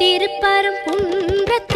திருப்பரம் குன்றத்தில்